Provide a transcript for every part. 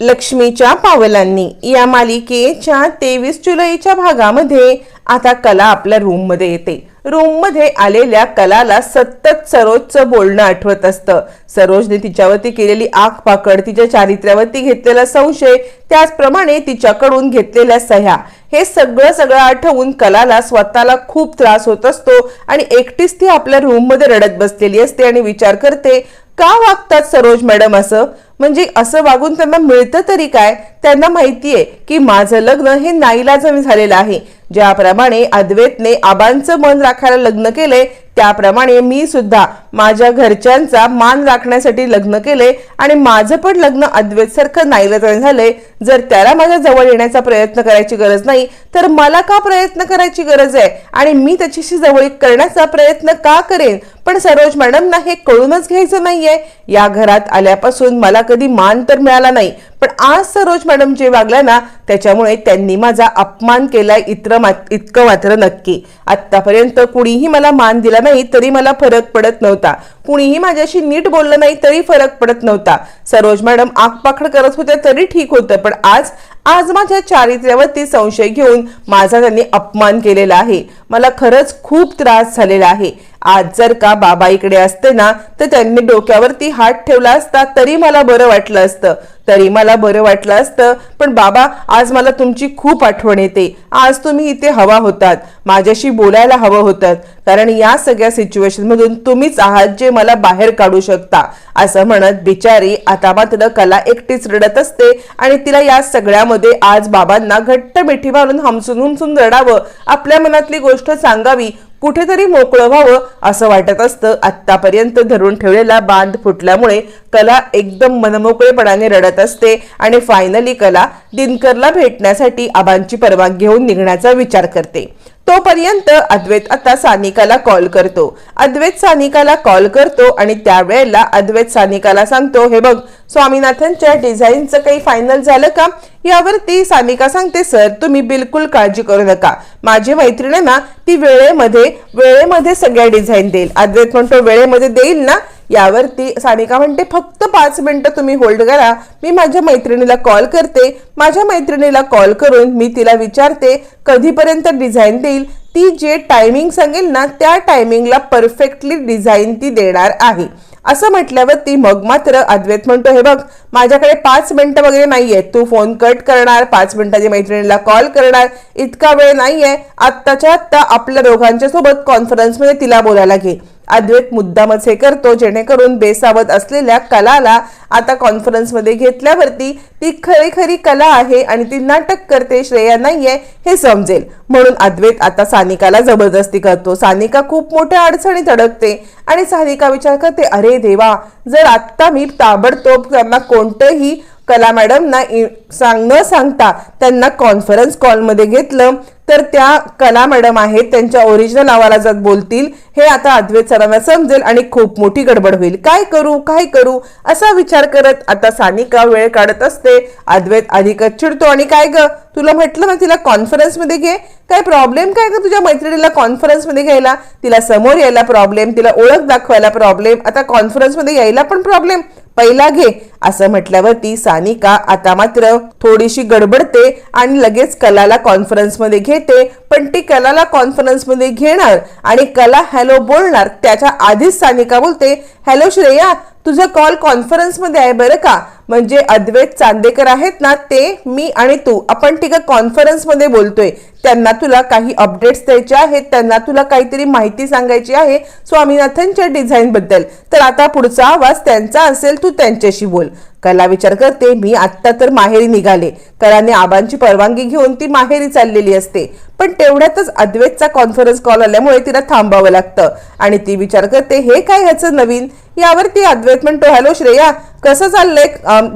लक्ष्मीच्या पावलांनी. या मालिकेच्या तेवीस जुलैच्या भागामध्ये आता कला आपल्या रूममध्ये येते. रूममध्ये आलेल्या कलाला सतत सरोजचं बोलणं आठवत असतं. सरोजने तिच्यावरती केलेली आग पाकड तिच्या चारित्र्यावरती घेतलेला संशय त्याचप्रमाणे तिच्याकडून घेतलेल्या सह्या. हे सगळं सगळं आठवून कलाला स्वतःला खूप त्रास होत असतो आणि एकटीच ती आपल्या रूममध्ये रडत बसलेली असते आणि विचार करते का वागतात सरोज मॅडम असं? म्हणजे असं वागून त्यांना मिळतं तरी काय? त्यांना माहितीये की माझं लग्न हे नाईलाजमी झालेलं आहे. ज्याप्रमाणे अद्वैतने आबांचं मन राखायला लग्न केलंय त्याप्रमाणे मी सुद्धा माझ्या घरच्यांचा मान राखण्यासाठी लग्न केले आणि माझं पण लग्न अद्वैत सारखं नाईलाजाने झालंय. जर त्याला माझ्या जवळ येण्याचा प्रयत्न करायची गरज नाही तर मला का प्रयत्न करायची गरज आहे? आणि मी त्याच्याशी जवळीक करण्याचा प्रयत्न का करेन? पण सरोज मॅडमना हे कळूनच घ्यायचं नाहीये. या घरात आल्यापासून मला कधी मान तर मिळाला नाही. पण आज सरोज मॅडम जे वागल्या ना त्याच्यामुळे त्यांनी माझा अपमान केलाय इतर इतकं मात्र नक्की. आतापर्यंत कुणीही मला मान दिला नाही तरी मला फरक पडत नव्हता. कुणीही माझ्याशी नीट बोललं नाही तरी फरक पडत नव्हता. सरोज मॅडम आगपाखड करत होत्या तरी ठीक होतं पण आज आज माझ्या चारित्र्यावरती संशय घेऊन माझा त्यांनी अपमान केलेला आहे. मला खरंच खूप त्रास झालेला आहे. आज जर का बाबा इकडे असते ना तर त्यांनी डोक्यावरती हात ठेवला असता तरी मला बरं वाटलं असतं. तरी मला बरं वाटलं असतं. पण बाबा आज मला तुमची खूप आठवण येते. आज तुम्ही इथे हवा होतात. माझ्याशी बोलायला हवं होतात कारण या सगळ्या सिच्युएशन मधून तुम्हीच आहात जे मला बाहेर काढू शकता. असं म्हणत बिचारी आता मात्र कला एकटीच रडत असते आणि तिला या सगळ्यामध्ये आज बाबांना घट्ट मिठी मारून हमसून हुमसून रडावं आपल्या मनातली गोष्ट सांगावी कुठेतरी मोकळं व्हावं असं वाटत असतं. आत्तापर्यंत धरून ठेवलेला बांध फुटल्यामुळे कला एकदम मनमोकळेपणाने रडत असते आणि फायनली कला दिनकरला भेटण्यासाठी आबांची परवानगी घेऊन निघण्याचा विचार करते. तोपर्यंत अद्वैत आता सानिकाला कॉल करतो. अद्वैत सानिकाला कॉल करतो आणि त्यावेळेला अद्वैत सानिकाला सांगतो हे बघ स्वामीनाथनच्या डिझाईनचं काही फायनल झालं का? यावरती सानिका सांगते सर तुम्ही बिलकुल काळजी करू नका. माझी मैत्रीण आहे ना ती वेळेमध्ये वेळेमध्ये सगळ्या डिझाईन देईल. अद्वैत म्हणतो वेळेमध्ये देईल ना? यावरती सानिका म्हणते फक्त पाच मिनिटं तुम्ही होल्ड करा. मी माझ्या मैत्रिणीला कॉल करते. माझ्या मैत्रिणीला कॉल करून मी तिला विचारते कधीपर्यंत डिझाईन देईल? ती जे टायमिंग सांगेल ना त्या टायमिंगला परफेक्टली डिझाईन ती देणार आहे. असं म्हटल्यावरती मग मात्र अद्वैत म्हणतो हे बघ माझ्याकडे पाच मिनिटं वगैरे नाही आहे तू फोन कट करणार पाच मिनिटाची मैत्रिणीला कॉल करणार. इतका वेळ नाही आहे आत्ताच्या आत्ता आपल्या दोघांच्या सोबत कॉन्फरन्समध्ये तिला बोलायला घे. अद्वैत मुद्दामच हे करतो जेणेकरून बेसावत असलेल्या कलाला आता कॉन्फरन्समध्ये घेतल्यावरती ती खरी खरी कला आहे आणि ती नाटक करते श्रेया नाहीये हे समजेल. म्हणून अद्वैत आता सानिकाला जबरदस्ती करतो. सानिका खूप मोठ्या अडचणीत अडकते आणि सानिका विचार करते अरे देवा जर आत्ता मी ताबडतोब त्यांना कोणतंही कला मॅडमना ना सांग न सांगता त्यांना कॉन्फरन्स कॉलमध्ये घेतलं. तर त्या कला मॅडम आहेत त्यांच्या ओरिजिनल आवाजात बोलतील हे आता अद्वैत सरांना समजेल आणि खूप मोठी गडबड होईल. काय करू? काय करू? असा विचार करत आता सानिका वेळ काढत असते. अद्वैत अधिकच चिडतो आणि काय ग? तुला म्हटलं ना तिला कॉन्फरन्समध्ये घे. काय प्रॉब्लेम काय ग तुझ्या मैत्रिणीला कॉन्फरन्समध्ये घ्यायला? तिला समोर यायला प्रॉब्लेम तिला ओळख दाखवायला प्रॉब्लेम आता कॉन्फरन्समध्ये यायला पण प्रॉब्लेम पहिला घे असं म्हटल्यावरती सानिका आता मात्र थोडीशी गडबडते आणि लगेच कलाला कॉन्फरन्समध्ये घेते. पण ती कलाला कॉन्फरन्समध्ये घेणार आणि कला हॅलो बोलणार त्याच्या आधीच सानिका बोलते हॅलो श्रेया तुझा कॉल कॉन्फरन्समध्ये आहे बरं का? म्हणजे अद्वैत चांदेकर आहेत ना ते मी आणि तू आपण ठीक आहे कॉन्फरन्समध्ये बोलतोय. त्यांना तुला काही अपडेट्स द्यायचे आहेत त्यांना तुला काहीतरी माहिती सांगायची आहे स्वामीनाथनच्या डिझाईनबद्दल तर आता पुढचा आवाज त्यांचा असेल तू त्यांच्याशी बोल. कला विचार करते मी आत्ता तर माहेरी निघाले. कलाने आबांची परवानगी घेऊन ती माहेरी चाललेली असते. पण तेवढ्यातच अद्वैतचा कॉन्फरन्स कॉल आल्यामुळे तिला थांबावं लागतं. आणि ती विचार करते हे काय ह्याचं नवीन? यावर ती अद्वैत म्हणतो हॅलो श्रेया कसं चाललंय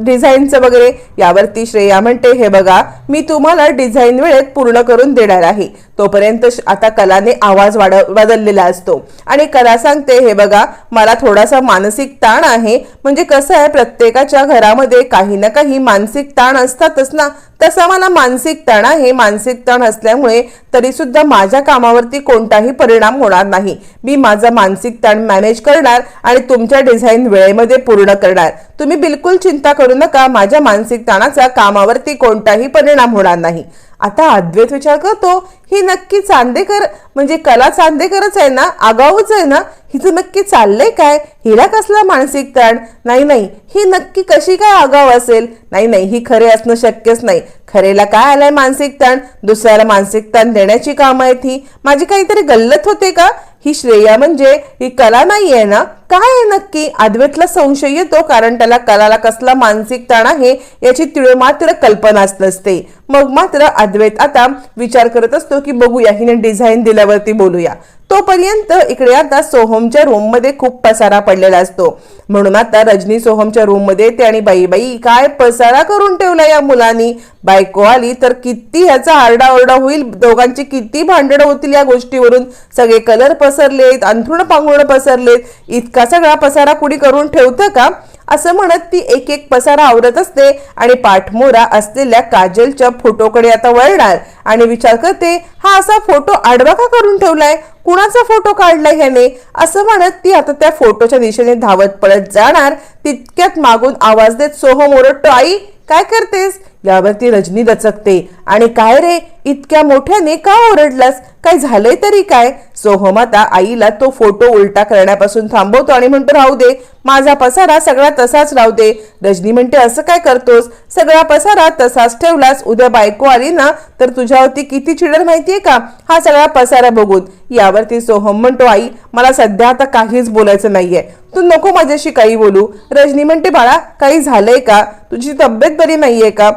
डिझाईनचं वगैरे? यावरती श्रेया म्हणते हे बघा मी तुम्हाला डिझाईन वेळेत पूर्ण करून देणार आहे. तोपर्यंत श- आता कलाने आवाज वाढ बदललेला असतो. आणि कला सांगते हे बघा मला थोडासा मानसिक ताण आहे. म्हणजे कसं आहे प्रत्येकाच्या घरामध्ये काही ना काही मानसिक ताण असतातच ना. तसा मला मानसिक ताण आहे. मानसिक ताण असल्यामुळे तरी सुद्धा माझ्या कामावरती कोणताही परिणाम होणार नाही. मी माझा मानसिक ताण मॅनेज करणार आणि तुमच्या डिझाईन वेळेमध्ये पूर्ण करणार. तुम्ही बिलकुल चिंता करू नका. माझ्या मानसिक ताणाचा कामावरती कोणताही परिणाम होणार नाही. आता अद्वैत विचार करतो ही नक्की चांदेकर म्हणजे कला चांदेकरच आहे ना आगाऊच आहे ना हिचं नक्की चाललंय काय? हिला कसला मानसिक ताण नाही नाही. ही नक्की कशी काय आगाव असेल? नाही नाही. ही खरे असणं शक्यच नाही. खरेला काय आलाय मानसिक ताण? दुसऱ्याला मानसिक ताण देण्याची कामं आहेत ही. माझी काहीतरी गल्लत होते का? ही श्रेया म्हणजे ही कला नाही आहे ना? काय आहे नक्की? अद्वैतला संशय येतो कारण त्याला कलाला कसला मानसिक ताण आहे याची तिळे मात्र कल्पनाच नसते. मग मात्र अद्वैत आता विचार करत असतो की बघूया हिने डिझाईन दिल्यावरती बोलूया. तोपर्यंत इकडे आता सोहमच्या रूममध्ये खूप पसारा पडलेला असतो. म्हणून आता रजनी सोहमच्या रूममध्ये येते आणि बाई बाई काय पसारा करून ठेवला या मुलांनी? बायको आली तर किती ह्याचा आरडाओरडा होईल? दोघांची किती भांडणं होतील या गोष्टीवरून? सगळे कलर पसरलेत अंथरुण पांघरुण पसरलेत. इतका सगळा पसारा कुणी करून ठेवतं का? असं म्हणत ती एक एक पसारा आवरत असते आणि पाठमोरा असलेल्या काजलच्या फोटोकडे आता वळणार आणि विचार करते हा असा फोटो आडवा का करून ठेवलाय? कुणाचा फोटो काढलाय ह्याने? असं म्हणत ती आता त्या फोटोच्या दिशेने धावत पळत जाणार. तितक्यात मागून आवाज देत सोहम ओरडतो आई काय करतेस? यावरती रजनी दचकते. आणि काय रे? इतक्या मोठ्याने का ओरडलास? काय झालंय तरी काय? सोहम आता आईला तो फोटो उलटा करण्यापासून थांबवतो आणि म्हणतो राहू दे. माझा पसारा सगळा तसाच राहू दे. रजनी म्हणते असं काय करतोस? सगळा पसारा तसाच ठेवलास. उद्या बायको आली ना तर तुझ्यावरती किती चिडर माहितीये का? हा सगळा पसारा बघून. यावरती सोहम म्हणतो आई मला सध्या आता काहीच बोलायचं नाहीये. तू नको माझ्याशी काही बोलू. रजनी म्हणते बाळा काही झालंय का? तुझी तब्येत बरी नाहीये का?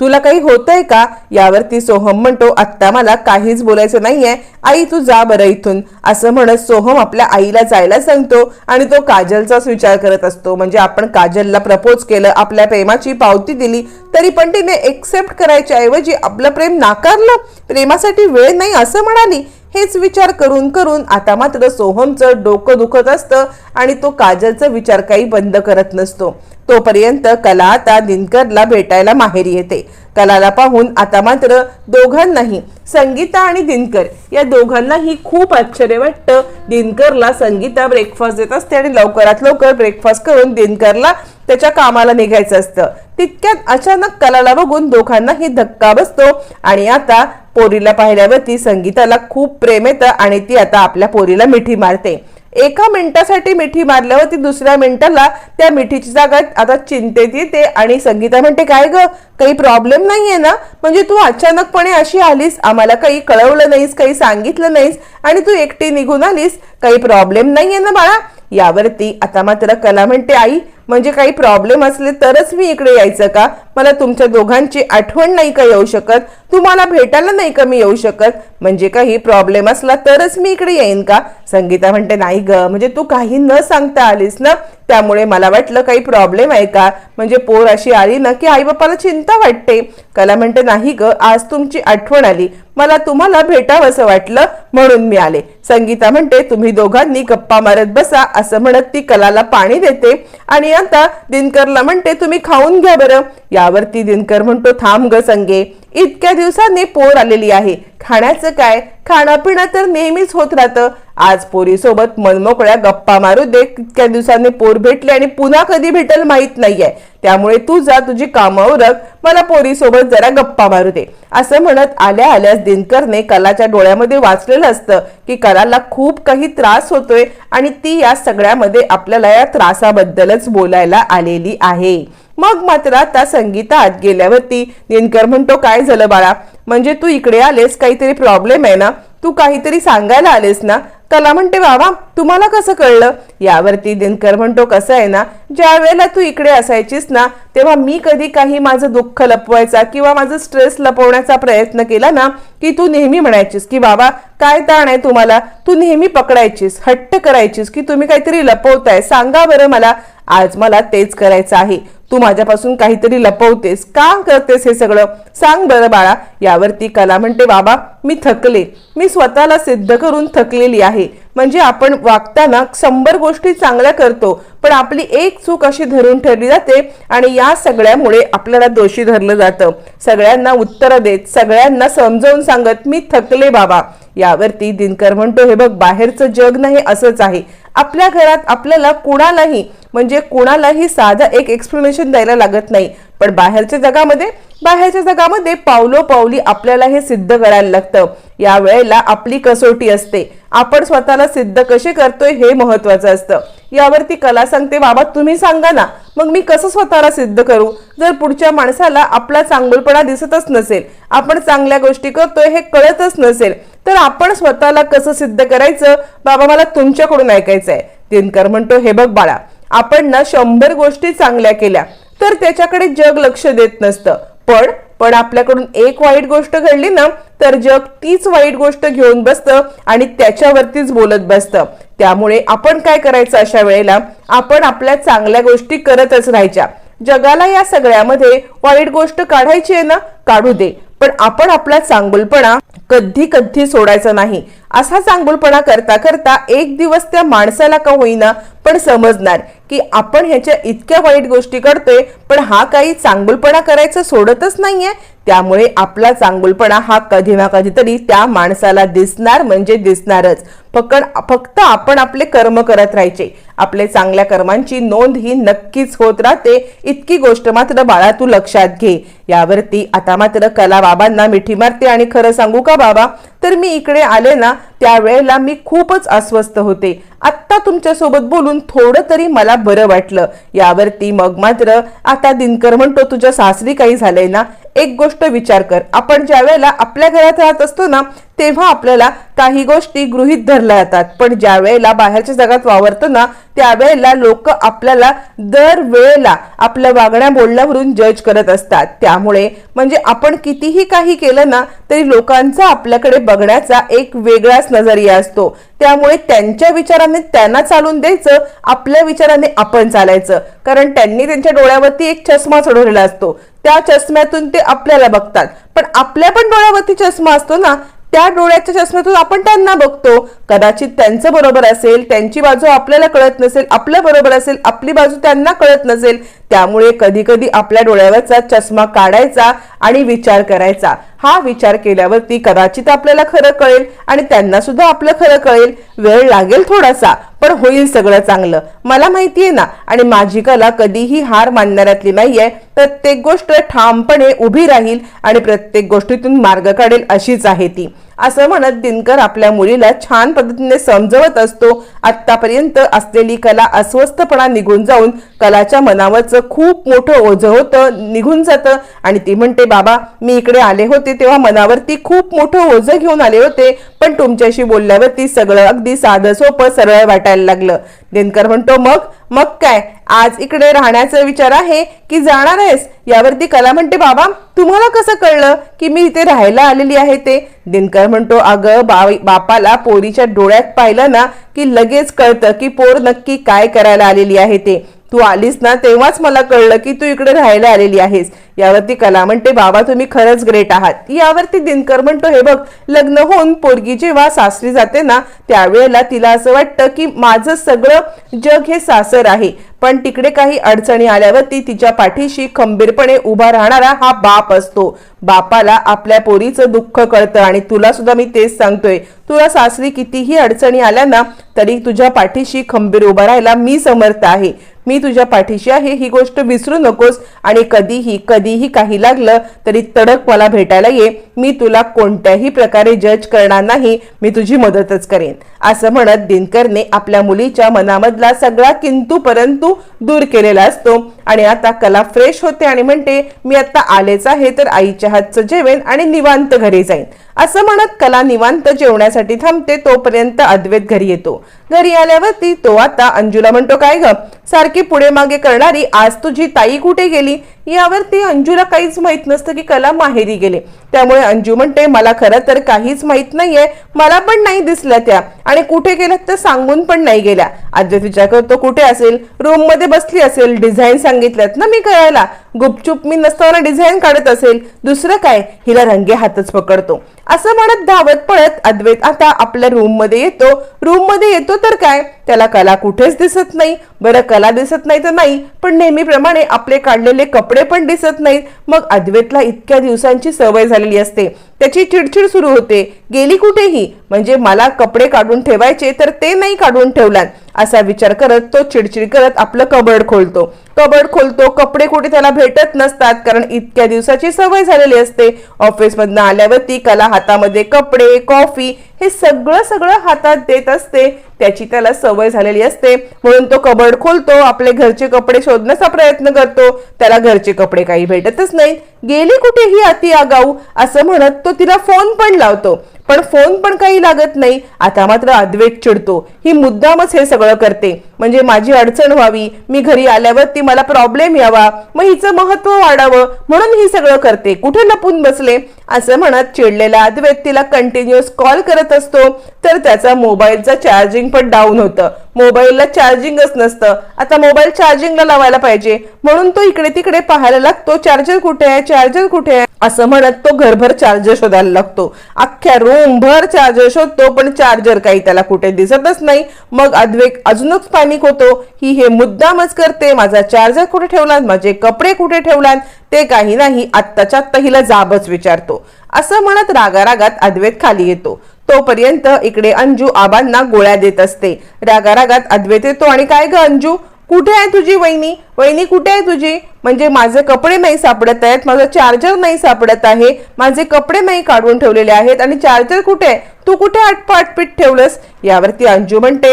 तुला काही होतंय का? यावरती सोहम म्हणतो आत्ता मला काहीच बोलायचं नाहीये. आई तू जा बरं इथून. असं म्हणत सोहम आपल्या आईला जायला सांगतो आणि तो काजलचाच विचार करत असतो. म्हणजे आपण काजलला प्रपोज केलं आपल्या प्रेमाची पावती दिली तरी पण तिने एक्सेप्ट करायच्या ऐवजी आपलं प्रेम नाकारलं. प्रेमासाठी वेळ नाही असं म्हणाली. हेच विचार करून करून आता मात्र सोहमचं डोकं दुखत असतं आणि तो काजलचा विचार काही बंद करत नसतो. तोपर्यंत कला आता दिनकरला भेटायला माहेरी येते. कलाला पाहून आता मात्र दोघांनाही संगीता आणि दिनकर या दोघांनाही खूप आश्चर्य वाटतं. दिनकरला संगीता ब्रेकफास्ट देत असते आणि लवकरात लवकर ब्रेकफास्ट करून दिनकरला त्याच्या कामाला निघायचं असतं. तितक्यात अचानक कलाला बघून दोघांनाही धक्का बसतो आणि आता पोरीला पाहिल्यावरती संगीताला खूप प्रेम येतं आणि ती आता आपल्या पोरीला मिठी मारते. एका मिनिटासाठी मिठी मारल्यावर ती दुसऱ्या मिनिटाला त्या मिठीची जागा आता चिंतेत येते आणि संगीता म्हणते काय ग? काही प्रॉब्लेम नाहीये ना? म्हणजे तू अचानकपणे अशी आलीस? आम्हाला काही कळवलं नाहीस काही सांगितलं नाहीस आणि तू एकटी निघून आलीस? काही प्रॉब्लेम नाहीये ना बाळा? यावरती आता मात्र कला म्हणते आई म्हणजे काही प्रॉब्लेम असले तरच मी इकडे यायचं का? मला तुमच्या दोघांची आठवण नाही का येऊ शकत? तुम्हाला भेटायला नाही का मी येऊ शकत? म्हणजे काही प्रॉब्लेम असला तरच मी इकडे येईन का? संगीता म्हणते नाही ग म्हणजे तू काही न सांगता आलीस ना त्यामुळे मला वाटलं काही प्रॉब्लेम आहे का? म्हणजे पोर अशी आली ना की आई बापाला चिंता वाटते. कला म्हणते नाही ग आज तुमची आठवण आली. मला तुम्हाला भेटावंसं वाटलं म्हणून मी आले. संगीता म्हणते तुम्ही दोघांनी गप्पा मारत बसा असं म्हणत ती कलाला पाणी देते. आणि आता दिनकरला म्हणते तुम्ही खाऊन घ्या बरं. यावरती दिनकर म्हणतो थांब ग संगे इतक्या दिवसांनी पोर आलेली आहे. खाण्याचं काय? खाणं पिणं तर नेहमीच होत राहतं. आज पोरीसोबत मनमोकळ्या गप्पा मारू दे. इतक्या दिवसांनी पोर भेटले आणि पुन्हा कधी भेटेल माहीत नाहीये. त्यामुळे तू जा तुझी कामं उरक. मला पोरीसोबत जरा गप्पा मारू दे. असं म्हणत आल्या आल्यास दिनकरने कलाच्या डोळ्यामध्ये वाचलेलं असतं की कलाला खूप काही त्रास होतोय आणि ती या सगळ्यामध्ये आपल्याला या त्रासाबद्दलच बोलायला आलेली आहे. मग मात्र आता संगीता आत गेल्यावरती दिनकर म्हणतो काय झालं बाळा? म्हणजे तू इकडे आलेस काहीतरी प्रॉब्लेम आहे ना? तू काहीतरी सांगायला आलेस ना? कला म्हणते बाबा तुम्हाला कसं कळलं? यावरती दिनकर म्हणतो कसं आहे ना? ज्या वेळेला तू इकडे असायचीस ना तेव्हा मी कधी काही माझं दुःख लपवायचा किंवा माझं स्ट्रेस लपवण्याचा प्रयत्न केला ना की तू नेहमी म्हणायचीस की बाबा काय ताण आहे तुम्हाला? तू नेहमी पकडायचीस हट्ट करायचीस की तुम्ही काहीतरी लपवताय सांगा बरं मला. आज मला तेच करायचं आहे. तू माझ्यापासून काहीतरी लपवतेस. का करतेस हे सगळं? सांग बरं बाळा. यावरती कला म्हणते बाबा मी थकले. मी स्वतःला सिद्ध करून थकलेली आहे. म्हणजे आपण वागताना शंभर गोष्टी चांगल्या करतो पण आपली एक चूक अशी धरून ठरली जाते आणि या सगळ्यामुळे आपल्याला दोषी धरलं जातं. सगळ्यांना उत्तरं देत सगळ्यांना समजावून सांगत मी थकले बाबा. यावरती दिनकर म्हणतो हे बघ बाहेरचं जग नाही असंच आहे. आपल्या घरात आपल्याला कुणालाही म्हणजे कुणालाही साधं एक एक्सप्लेनेशन द्यायला लागत नाही. पण बाहेरच्या जगामध्ये बाहेरच्या जगामध्ये पावलो पावली आपल्याला हे सिद्ध करायला लागतं. या वेळेला आपली कसोटी असते. आपण स्वतःला सिद्ध कसे करतोय हे महत्वाचं असतं. यावरती कला सांगते बाबा तुम्ही सांगा ना. मग मी कसं स्वतःला सिद्ध करू? जर पुढच्या माणसाला आपला चांगलपणा दिसतच नसेल आपण चांगल्या गोष्टी करतोय हे कळतच नसेल तर आपण स्वतःला कसं सिद्ध करायचं? बाबा मला तुमच्याकडून ऐकायचं आहे दिनकर म्हणतो हे बघ बाळा आपण ना शंभर गोष्टी चांगल्या केल्या तर त्याच्याकडे जग लक्ष देत नसतं. पण पण आपल्याकडून एक वाईट गोष्ट घडली ना तर जग तीच वाईट गोष्ट घेऊन बसतं आणि त्याच्यावरतीच बोलत बसतं. त्यामुळे आपण काय करायचं अशा वेळेला? आपण आपल्या चांगल्या गोष्टी करतच राहायच्या. जगाला या सगळ्यामध्ये वाईट गोष्ट काढायची आहे ना? काढू दे. पण आपण आपला चांगुलपणा कधी कधी सोडायचा नाही. असा चांगुलपणा करता करता एक दिवस त्या माणसाला का होईना पण समजणार की आपण ह्याच्या इतक्या वाईट गोष्टी करतोय पण हा काही चांगुलपणा करायचं सोडतच नाहीये. त्यामुळे आपला चांगुलपणा हा कधी ना कधीतरी त्या माणसाला दिसणार म्हणजे दिसणारच. फक्त फक्त आपण आपले कर्म करत राहायचे. आपले चांगल्या कर्मांची नोंद ही नक्कीच होत राहते. इतकी गोष्ट मात्र बाळा तू लक्षात घे. यावरती आता मात्र कला बाबांना मिठी मारते आणि खरं सांगू का बाबा? तर मी इकडे आले ना त्यावेळेला मी खूपच अस्वस्थ होते. आत्ता तुमच्यासोबत बोलून थोडं तरी मला बरं वाटलं. यावरती मग मात्र आता दिनकर म्हणतो तुझ्या सासरी काही झालंय ना एक गोष्ट विचार कर. आपण ज्या वेळेला आपल्या घरात राहत असतो ना तेव्हा आपल्याला काही गोष्टी गृहीत धरल्या जातात. पण ज्या वेळेला बाहेरच्या जगात वावरतो ना त्यावेळेला लोक आपल्याला दर वेळेला आपल्या वागण्या बोलण्यावरून जज करत असतात. त्यामुळे म्हणजे आपण कितीही काही केलं ना तरी लोकांचा आपल्याकडे बघण्याचा एक वेगळाच नजरिया असतो. त्यामुळे त्यांच्या विचाराने त्यांना चालून द्यायचं आपल्या विचाराने आपण चालायचं. कारण त्यांनी त्यांच्या डोळ्यावरती एक चष्मा चढवलेला असतो. त्या चष्म्यातून ते आपल्याला बघतात. पण आपल्या पण डोळ्यावरती चष्मा असतो ना त्या डोळ्याच्या चष्म्यातून आपण त्यांना बघतो. कदाचित त्यांचं बरोबर असेल त्यांची बाजू आपल्याला कळत नसेल आपल्या बरोबर असेल आपली बाजू त्यांना कळत नसेल त्यामुळे कधीकधी आपल्या डोळ्यावरचा चष्मा काढायचा आणि विचार करायचा. हा विचार केल्यावरती कदाचित आपल्याला खरं कळेल आणि त्यांना सुद्धा आपलं खरं कळेल. वेळ लागेल थोडासा पण होईल सगळं चांगलं. मला माहितीये ना आणि माझी कला कधीही हार मानणाऱ्यातली नाहीये. प्रत्येक गोष्ट ठामपणे उभी राहील आणि प्रत्येक गोष्टीतून मार्ग काढेल अशीच आहे ती. असं म्हणत दिनकर आपल्या मुलीला छान पद्धतीने समजवत असतो. आतापर्यंत असलेली कला अस्वस्थपणा निघून जाऊन कलाच्या मनावरचं खूप मोठं ओझं होतं निघून जातं. आणि ती म्हणते बाबा मी इकडे आले होते तेव्हा मनावरती खूप मोठं ओझं घेऊन आले होते पण तुमच्याशी बोलल्यावरती सगळं अगदी साधं सोपं सरळ वाटायला लागलं. दिनकर म्हणतो मग? मग काय? आज इकडे राहण्याचा विचार आहे की जाणार आहेस? यावरती कला म्हणते बाबा तुम्हाला कसं कळलं की मी इथे राहायला आलेली आहे ते? दिनकर म्हणतो अगं बापाला पोरीच्या डोळ्यात पाहिलं ना की लगेच कळतं की पोर नक्की काय करायला आलेली आहे ते. तू आलीस ना तेव्हाच मला कळलं की तू इकडे राहायला आलेली आहेस. यावरती कला म्हणते बाबा तुम्ही खरंच ग्रेट आहात. यावरती दिनकर म्हणतो हे बघ लग्न होऊन पोरगी जेव्हा सासरी जाते ना त्यावेळेला तिला असं वाटतं की माझं सगळं जग हे सासर आहे. पण तिकडे काही अडचणी आल्यावरती तिच्या पाठीशी खंबीरपणे उभा राहणारा हा बाप असतो. बापाला आपल्या पोरीचं दुःख कळतं आणि तुला सुद्धा मी तेच सांगतोय. तुला सासरी कितीही अडचणी आल्या ना तरी तुझ्या पाठीशी खंबीर उभा राहायला मी समर्थ आहे. मी तुझ्या पाठीशी आहे ही गोष्ट विसरू नकोस. आणि कधीही कधीही काही लागलं तरी तडक मला भेटायला ये. मी तुला कोणत्याही प्रकारे जज करणार नाही मी तुझी मदतच करेन. असं म्हणत दिनकरने आपल्या मुलीच्या मनामधला सगळा किंतू परंतु दूर केलेला असतो. आणि आता कला फ्रेश होते आणि म्हणते मी आता आलेच आहे तर आईच्या हातचं जेवेन आणि निवांत घरी जाईन. असं म्हणत कला निवांत जेवण्यासाठी थांबते तोपर्यंत अद्वैत घरी येतो. घरी आल्यावरती तो आता अंजुला म्हणतो काय ग? सारखी पुढे मागे करणारी आज तुझी ताई कुठे गेली? यावरती अंजूला काहीच माहीत नसतं की कला माहेरी गेले. त्यामुळे अंजू म्हणते मला खरं तर काहीच माहीत नाहीये. मला पण नाही दिसल्या त्या. आणि कुठे गेल्यात तर सांगून पण नाही गेल्या. आज विचार करतो कुठे असेल? रूममध्ये बसली असेल. डिझाईन सांगितल्यात ना मी करायला. गुपचूप मी नसताना डिझाईन काढत असेल. दुसरं काय? हिला रंगे हातच पकडतो. असं म्हणत धावत पळत अद्वैत आता आपल्या रूममध्ये येतो. रूममध्ये येतो तर काय? त्याला कला कुठेच दिसत नाही. बरं कला दिसत नाही तर नाही पण नेहमीप्रमाणे आपले काढलेले कपडे पण दिसत नाहीत. मग अद्वैतला इतक्या दिवसांची सवय झालेली असते. त्याची चिडचिड सुरू होते. गेली कुठेही? म्हणजे मला कपडे काढून ठेवायचे तर ते नाही काढून ठेवलात. असा विचार करत तो चिडचिड करत आपलं कबड खोलतो. कबड खोलतो कपडे कुठे त्याला भेटत नसतात कारण इतक्या दिवसाची सवय झालेली असते. ऑफिसमधनं आल्यावरती कला हातामध्ये कपडे कॉफी हे सगळं सगळं हातात देत असते. त्याची त्याला सवय झालेली असते. म्हणून तो कबड खोलतो आपले घरचे कपडे शोधण्याचा प्रयत्न करतो. त्याला घरचे कपडे काही भेटतच नाहीत. गेली कुठे ही अति आगाऊ असं म्हणत तो तिला फोन पण लावतो. पण फोन पण काही लागत नाही. आता मात्र अद्वैत चिडतो. ही मुद्दामच हे सगळं करते. म्हणजे माझी अडचण व्हावी मी घरी आल्यावर ती मला प्रॉब्लेम यावा मग हिचं महत्त्व वाढावं म्हणून ही सगळं करते. कुठे लपून बसले? असं म्हणत चिडलेला अद्वैत तिला कंटिन्युअस कॉल करत असतो. तर त्याचा मोबाईलचा चार्जिंग पण डाऊन होतं. मोबाईलला चार्जिंगच नसतं. आता मोबाईल चार्जिंगला लावायला पाहिजे. म्हणून तो इकडे तिकडे पाहायला लागतो चार्जर कुठे आहे? चार्जर कुठे आहे? असं म्हणत तो घरभर चार्जर शोधायला लागतो. अख्ख्या रूम भर चार्जर शोधतो पण चार्जर काही त्याला कुठे दिसतच नाही. मग अद्वेक अजूनच पॅनिक होतो. ही हे मुद्दामच करते. माझा चार्जर कुठे ठेवलात? माझे कपडे कुठे ठेवलात? ते काही नाही. आत्ताच्या आत्ता हिला जाबच विचारतो. असं म्हणत रागारागात अद्वैत खाली येतो. तोपर्यंत इकडे अंजू आबांना गोळ्या देत असते. रागारागात अद्वैत येतो. आणि काय ग अंजू? कुठे आहे तुझी वहिनी? वहिनी कुठे आहे तुझी? म्हणजे माझे कपडे नाही सापडत आहेत माझं चार्जर नाही सापडत आहे माझे कपडे नाही काढून ठेवलेले आहेत आणि चार्जर कुठे? आहे तू कुठे आटपाटपीट ठेवलंस? यावरती अंजू म्हणते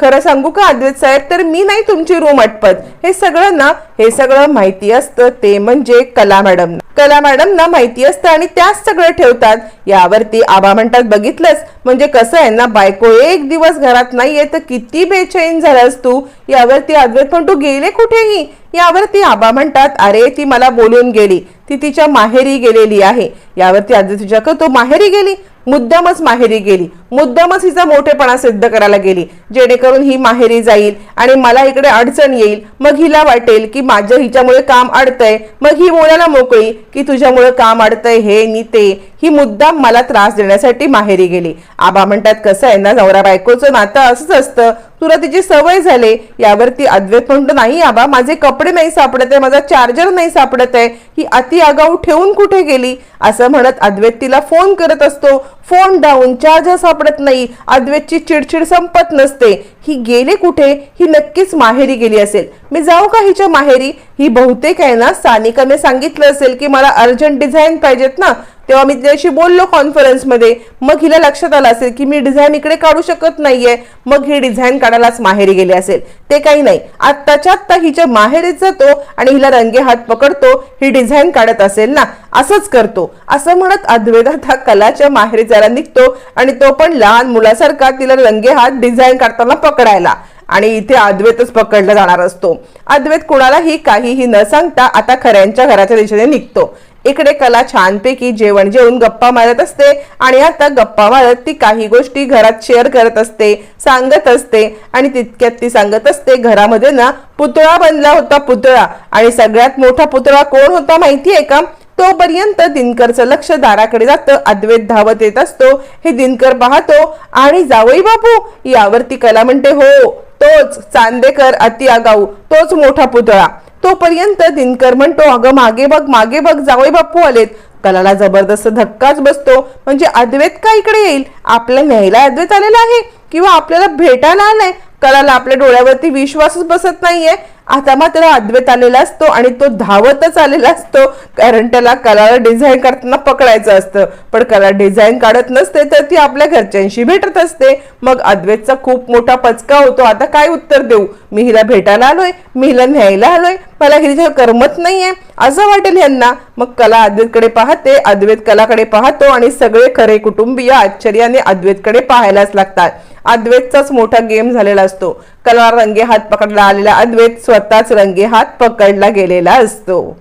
खरं सांगू का अद्वैत साहेब? तर मी नाही तुमची रूम आटपत. हे सगळं ना हे सगळं माहिती असतं ते म्हणजे कला मॅडम. कला मॅडमना माहिती असतं आणि त्याच सगळं ठेवतात. यावरती आबा म्हणतात बघितलंस? म्हणजे कसं आहे ना बायको एक दिवस घरात नाहीये तर किती बेचैन झालास तू? यावरती अद्वैत पण तू गेले कुठेही? यावरती आबा म्हणतात अरे ती मला बोलून गेली. ती तिच्या माहेरी गेलेली आहे. यावरती आज तुझ्या तो माहेरी गेली? मुद्दामच माहेरी गेली. मुद्दामच हिचा मोठेपणा सिद्ध करायला गेली. जेणेकरून ही माहेरी जाईल आणि मला इकडे अडचण येईल. मग हिला वाटेल की माझं हिच्यामुळे काम अडतंय. मग ही बोलायला मोकळी की तुझ्यामुळे काम अडतंय हे नि ते. ही मुद्दाम मला त्रास देण्यासाठी माहेरी गेली. आबा म्हणतात कसं आहे ना नवरा बायकोचं नातं असंच असतं. तुला तिची सवय झाली. यावरती अद्वैत म्हणतो नाही आबा माझे कपडे नाही सापडत आहे माझा चार्जर नाही सापडत आहे. ही अति आगाऊ ठेवून कुठे गेली? असं म्हणत अद्वैत तिला फोन करत असतो. फोन डाऊन चार्जर सापडत नाही. अद्वैतची चिडचिड संपत नसते. ही गेली कुठे? ही नक्कीच माहेरी गेली असेल. मी जाऊ का हिच्या माहेरी? ही बहुतेक आहे ना सानिकाने सांगितलं असेल की मला अर्जंट डिझाईन पाहिजेत ना. तेव्हा मी तिच्याशी बोललो कॉन्फरन्समध्ये मग हिला लक्षात आलं असेल की मी डिझाईन इकडे काढू शकत नाहीये. मग ही डिझाईन काढायलाच माहेरी गेली असेल. ते काही नाही. आत्ताच्या आत्ता हिच्या माहेरीत जातो आणि हिला रंगे हात पकडतो. ही डिझाईन काढत असेल ना असंच करतो. असं म्हणत अद्वैत हा कलाच्या माहेरी जायला निघतो आणि तो पण लहान मुलासारखा तिला रंगे हात डिझाईन काढताना पकडायला. आणि इथे अद्वैतच पकडला जाणार असतो. अद्वैत कुणालाही काहीही न सांगता आता खऱ्यांच्या घराच्या दिशेने निघतो. इकडे कला छानपैकी जेवण जेवून गप्पा मारत असते आणि आता गप्पा मारत ती काही गोष्टी घरात शेअर करत असते सांगत असते आणि तितक्यात ती सांगत असते घरामध्ये ना पुतळा बनला होता पुतळा आणि सगळ्यात मोठा पुतळा कोण होता माहिती आहे का? तोपर्यंत दिनकरचं लक्ष दाराकडे जातं अद्वैत धावत येत असतो हे दिनकर पाहतो आणि जावई बापू यावरती कला म्हणते हो तोच चांदेकर अति आगाऊ तोच मोठा पुतळा तोपर्यंत दिनकर म्हणतो अगं मागे बघ मागे बघ जावई बापू आलेत. कलाला जबरदस्त धक्काच बसतो. म्हणजे अद्वैत का इकडे येईल? आपल्या न्यायला अद्वैत आलेला आहे? किंवा आपल्याला भेटायला आलाय? कलाला आपल्या डोळ्यावरती विश्वासच बसत नाहीये. आता मात्र अद्वैत आलेला असतो आणि तो धावतच आलेला असतो. कारण त्याला कलाला डिझाईन करताना पकडायचं असतं. पण कला डिझाईन काढत नसते तर ती आपल्या घरच्यांशी भेटत असते. मग अद्वैतचा खूप मोठा पचका होतो. आता काय उत्तर देऊ? मी हिला भेटायला आलोय. मी हिला न्यायला आलोय. मला हिच्या करमत नाहीये. असं वाटेल यांना मग कला अद्वैतकडे पाहते. अद्वैत कलाकडे पाहतो आणि सगळे खरे कुटुंबीय आश्चर्याने अद्वैतकडे पाहायलाच लागतात. अद्वैतचाच मोठा गेम झालेला असतो. कला रंगे हात पकडला आलेला अद्वैत स्वतःच रंगे हात पकडला गेलेला असतो.